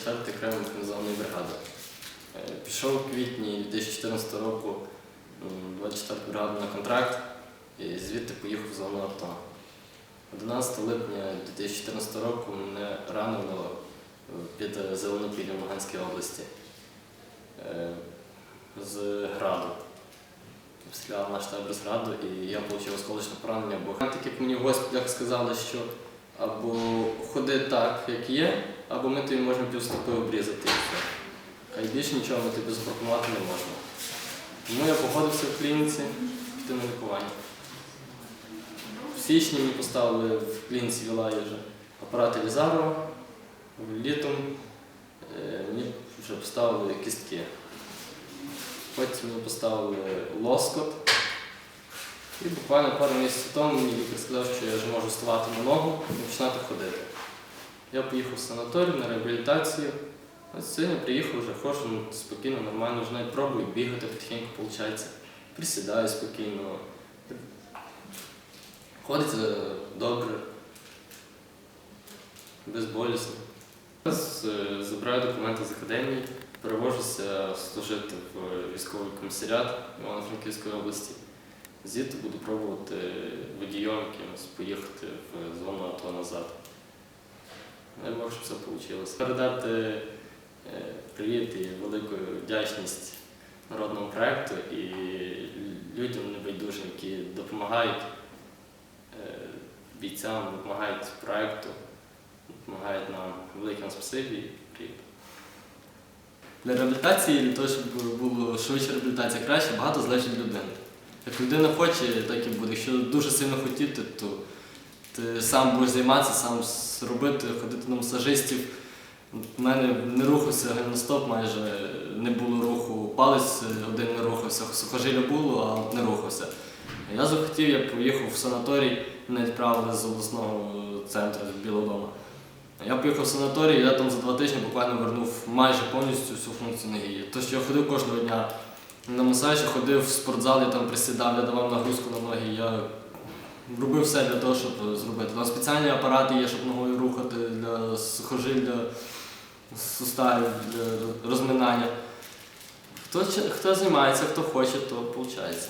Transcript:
штаб окремої механізованої бригади. Е, пішов у квітні 2014 року 24 бригаду на контракт і звідти поїхав в зону АТО. 11 липня 2014 року мене ранило під Зеленопіллям Луганській області е, з граду. Обстріляв на штаб з граду і я отримав осколочне поранення, бо так як мені в госпіталях сказали, що або ходи так, як є, або ми тобі можемо півстопи обрізати і все. Хай більше нічого ми тобі запропонувати не можна. Тому я погодився в клініці піти на лікування. В січні мені поставили в клініці Вілаї вже апарат Елізарова. Літом е, мені вже поставили кістки. Потім мені поставили лоскот. І буквально пару місяців тому мені лікар сказав, що я на ногу і починати ходити. Я поїхав в санаторій на реабілітацію. Ось сьогодні приїхав вже ходжу спокійно, нормально, вже навіть пробую бігати потихеньку, виходить. Присідаю спокійно. Ходить е, добре, безболісно. Зараз е, забираю документи з академії, перевожуся служити в військовий комісаріат Івано-Франківської області. Звідти буду пробувати якимось поїхати в зону АТО назад. Дай Бог, щоб все вийшло. Передати е, привіт і велику вдячність народному проєкту і людям небайдужим, які допомагають е, бійцям, допомагають проєкту, допомагають нам. Велике вам спасибі привіт. Для реабілітації, для того, щоб була швидша реабілітація краще, багато залежить людини. Як людина хоче, так і буде. Якщо дуже сильно хотіти, то ти сам будеш займатися, сам робити, ходити на масажистів. У мене не рухався голеностоп, майже не було руху, палець один не рухався, сухожилля було, а не рухався. Я захотів, я поїхав в санаторій, мене відправили з обласного центру з Білого Дому. Я поїхав в санаторій, я там за два тижні буквально вернув майже повністю всю функцію ноги. То, що я ходив кожного дня на масажі, ходив в спортзал, я там присідав, я давав нагрузку на ноги. Я робив все для того, щоб зробити. Там спеціальні апарати є, щоб ногою рухати для сухожиль, суставів, для розминання. Хто, хто займається, хто хоче, то виходить.